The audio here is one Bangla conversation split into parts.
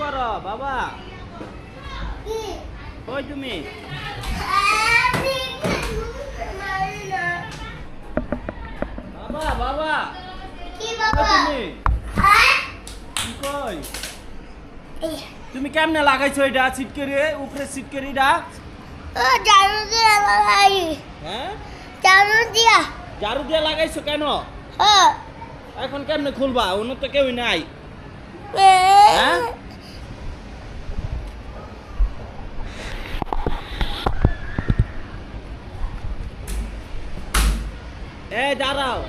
করো বাবা। কি? ওই তুমি? আমি মারি না বাবা বাবা। কি বাবা? তুমি? হ্যাঁ? কই? তুমি কেমনে লাগাইছো এটা সিটকেরি উপরে সিটকেরিটা ও জানু দিয়া লাগাই। হ্যাঁ? দিয়া। ঝাড়ু দিয়ে লাগাইছো কেন? ও। এখন কেমনে খুলবা? অন্য তো কেউই নাই। হ্যাঁ? এই দাঁড়াও।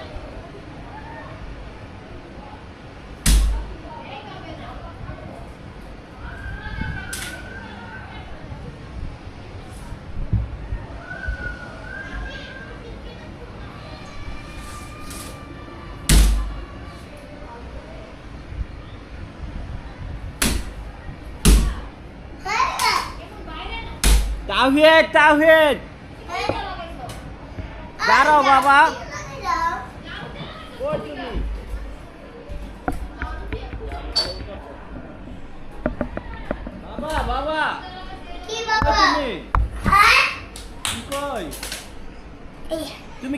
তাহিদ তাহিদ দাঁড়াও বাবা। বাবা বাবা কি বাবা তুমি হ্যাঁ কই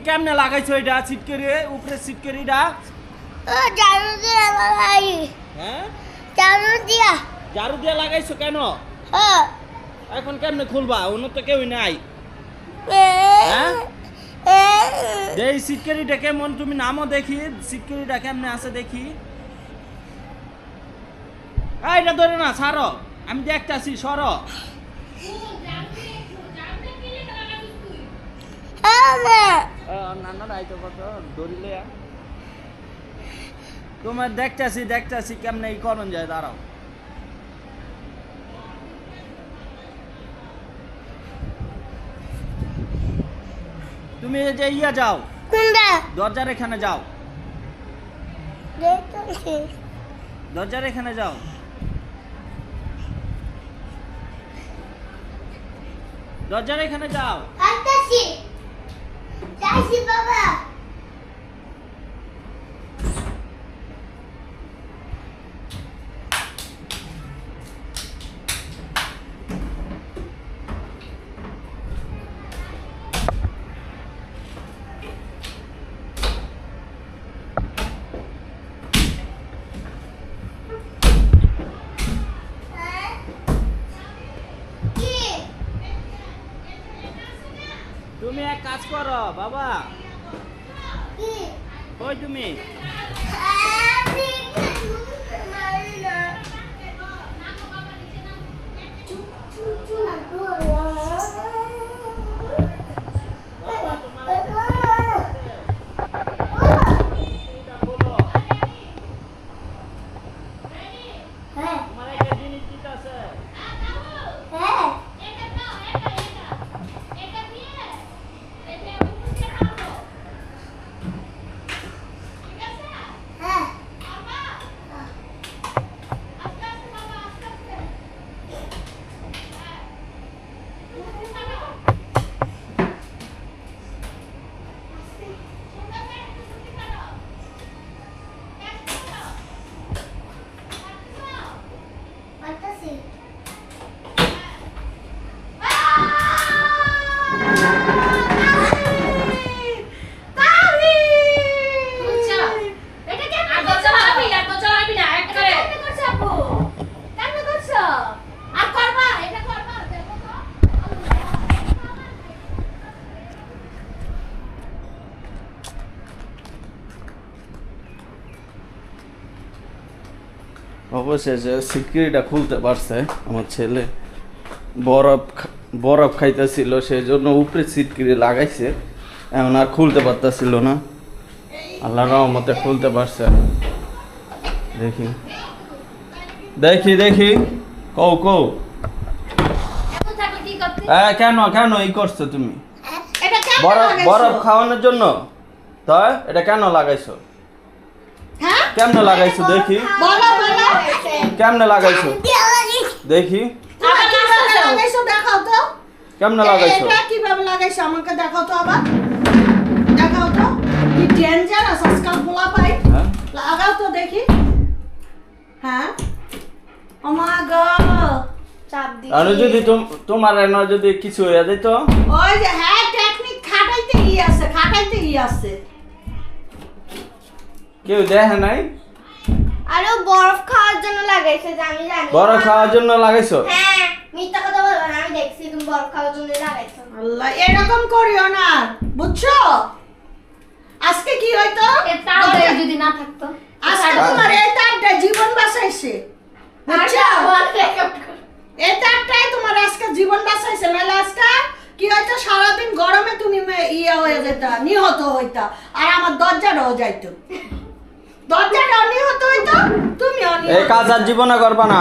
কেমনে লাগাইছো এটা সিটকেরি উপরে সিটকেরিটা ও জানু দিয়া লাগাই হ্যাঁ? দিয়া ঝাড়ু দিয়ে লাগাইছো কেন? ও এখন কেমনে খুলবা? অন্য তো কেউই নাই। হ্যাঁ? এই সিটকেরিটা কেমন তুমি নামও দেখি সিটকেরিটা আছে দেখি। এটা ধরে না সারো আমি দেখতাছি, সর। তোমার দেখতাছি দেখতাছি কেমনে করণ যায়, দাঁড়াও। তুমি এই যে ইয়া যাও। কোনটা দরজার এখানে যাও। দরজার এখানে যাও। দরজার এখানে যাও। আসতেছি যাইছি বাবা হ্যাঁ? কি তুমি এক কাজ করো বাবা। কই তুমি আমি মারি না হ্যাঁ তোমার একটা জিনিস দিতে আছে হ্যাঁ হ্যাঁ আসতেছি অবশেষে সিকিউরিটা খুলতে পারছে আমার ছেলে। বরফ বরফ খাইতেছিল সেই জন্য উপরে সিটকিরি লাগাইছে। এমন আর খুলতে পারতেছিল না। আল্লাহ রহমতে খুলতে পারছে। দেখি। দেখি দেখি। কও কও। হ্যাঁ কেন কেন এই করছ তুমি? বরফ বরফ খাওয়ানোর জন্য? তাই এটা কেন লাগাইছো? কেমনে লাগাইছো দেখি? কেমনে লাগাইছো? দেখি। কেমনে লাগাইছো? কীভাবে লাগাইছো আমাকে দেখাও তো আবার দেখাও তো কি ডেঞ্জারাস আজকাল পোলা পাই লাগাও তো দেখি হ্যাঁ। ও মা গো আর যদি তোম- তোমার এনে যদি কিছু হয়ে যেত ওই যে হ্যাঁ টেকনিক খাটাইতে ই আছে, খাটাইতে ই আছে। কেউ দেখে নাই? আরে বরফ খাওয়ার জন্য লাগাইছে যে আমি জানি বড় খাওয়ার জন্য লাগাইছো? হ্যাঁ মিথ্যা কথা বলব না আমি দেখছি তুমি বরফ খাওয়ার জন্য লাগাইছো। আল্লাহ এরকম করিও না বুঝছ? আজকে কি হইতো? দরজা- যদি না থাকতো আজকে তোমার এই তারটা জীবন বাঁচাইছে বুঝছ? এই তারটাই তোমার আজকে জীবন বাঁচাইছে নাহলে আজকে কি হয়তো সারাদিন গরমে তুমি ইয়ে হয়ে যেতা নিহত হইতা আর আমার দরজাটাও যাইতো। দরজাটাও নিহত হইতো অনি এই কাজ আর জীবনে করবা না।